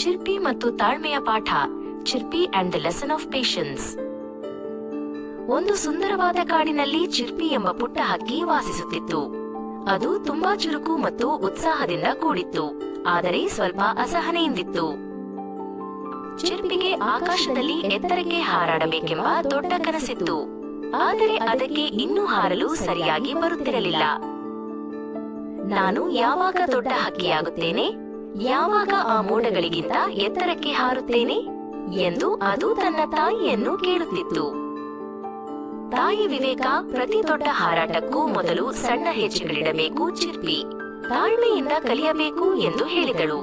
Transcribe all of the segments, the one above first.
ಚಿರ್ಪಿ ಮತ್ತು ತಾಳ್ಮೆಯ ಪಾಠ, Chirpy and the lesson of patience ಒಂದು ಸುಂದರವಾದ ಕಾಡಿನಲ್ಲಿ ಚಿರ್ಪಿ ಎಂಬ ಪುಟ್ಟ ಹಕ್ಕಿ ವಾಸಿಸುತ್ತಿತ್ತು. ಅದು ತುಂಬಾ ಚುರುಕು ಮತ್ತು ಉತ್ಸಾಹದಿಂದ ಕೂಡಿತ್ತು, ಆದರೆ ಸ್ವಲ್ಪ ಅಸಹನೆಯಿಂದಿತ್ತು. ಚಿರ್ಪಿಗೆ ಆಕಾಶದಲ್ಲಿ ಎತ್ತರಕ್ಕೆ ಹಾರಾಡಬೇಕೆಂಬ ದೊಡ್ಡ ಕನಸಿತ್ತು, ಆದರೆ ಅದಕ್ಕೆ ಇನ್ನೂ ಹಾರಲು ಸರಿಯಾಗಿ ಬರುತ್ತಿರಲಿಲ್ಲ. ನಾನು ಯಾವಾಗ ದೊಡ್ಡ ಹಕ್ಕಿಯಾಗುತ್ತೇನೆ? ಯಾವಾಗ ಆ ಮೋಡಗಳಿಗಿಂತ ಎತ್ತರಕ್ಕೆ ಹಾರುತ್ತೇನೆ ಎಂದು ಅದು ತನ್ನ ತಾಯಿಯನ್ನು ಕೇಳುತ್ತಿತ್ತು. ತಾಯಿ ವಿವೇಕ ಪ್ರತಿ ದೊಡ್ಡ ಹಾರಾಟಕ್ಕೂ ಮೊದಲು ಸಣ್ಣ ಹೆಜ್ಜೆಗಳಿಡಬೇಕು ಚಿರ್ಪಿ. ತಾಳ್ಮೆಯಿಂದ ಕಲಿಯಬೇಕು ಎಂದು ಹೇಳಿದಳು.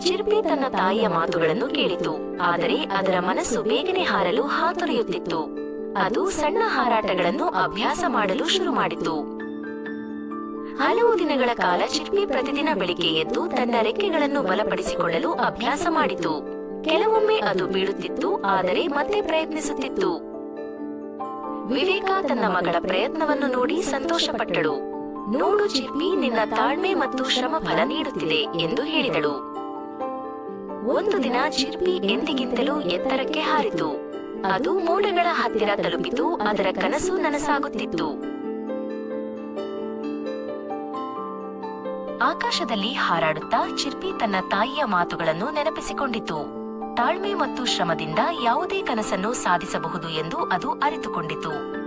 ಚಿರ್ಪಿ ತನ್ನ ತಾಯಿಯ ಮಾತುಗಳನ್ನು ಕೇಳಿತು. ಆದರೆ ಅದರ ಮನಸ್ಸು ಬೇಗನೆ ಹಾರಲು ಹಾತೊರೆಯುತ್ತಿತ್ತು. ಅದು ಸಣ್ಣ ಹಾರಾಟಗಳನ್ನು ಅಭ್ಯಾಸ ಮಾಡಲು ಶುರು ಮಾಡಿತು. ಹಲವು ದಿನಗಳ ಕಾಲ ಚಿರ್ಪಿ ಪ್ರತಿದಿನ ಬೆಳಿಗ್ಗೆ ಎದ್ದು ತನ್ನ ರೆಕ್ಕೆಗಳನ್ನು ಬಲಪಡಿಸಿಕೊಳ್ಳಲು ಅಭ್ಯಾಸ ಮಾಡಿತು. ಕೆಲವೊಮ್ಮೆ ಅದು ಬೀಳುತ್ತಿತ್ತು, ಆದರೆ ಮತ್ತೆ ಪ್ರಯತ್ನಿಸುತ್ತಿತ್ತು. ವಿವೇಕ ತನ್ನ ಮಗಳ ಪ್ರಯತ್ನವನ್ನು ನೋಡಿ ಸಂತೋಷಪಟ್ಟಳು. ನೋಡು ಚಿರ್ಪಿ ನಿನ್ನ ತಾಳ್ಮೆ ಮತ್ತು ಶ್ರಮ ಫಲ ನೀಡುತ್ತಿದೆ ಎಂದು ಹೇಳಿದಳು. ಒಂದು ದಿನ ಚಿರ್ಪಿ ಎಂದಿಗಿಂತಲೂ ಎತ್ತರಕ್ಕೆ ಹಾರಿತು. ಅದು ಮೋಡಗಳ ಹತ್ತಿರ ತಲುಪಿತು, ಅದರ ಕನಸು ನನಸಾಗುತ್ತಿತ್ತು. ಆಕಾಶದಲ್ಲಿ ಹಾರಾಡುತ್ತಾ ಚಿರ್ಪಿ ತನ್ನ ತಾಯಿಯ ಮಾತುಗಳನ್ನು ನೆನಪಿಸಿಕೊಂಡಿತು. ತಾಳ್ಮೆ ಮತ್ತು ಶ್ರಮದಿಂದ ಯಾವುದೇ ಕನಸನ್ನು ಸಾಧಿಸಬಹುದು ಎಂದು ಅದು ಅರಿತುಕೊಂಡಿತು.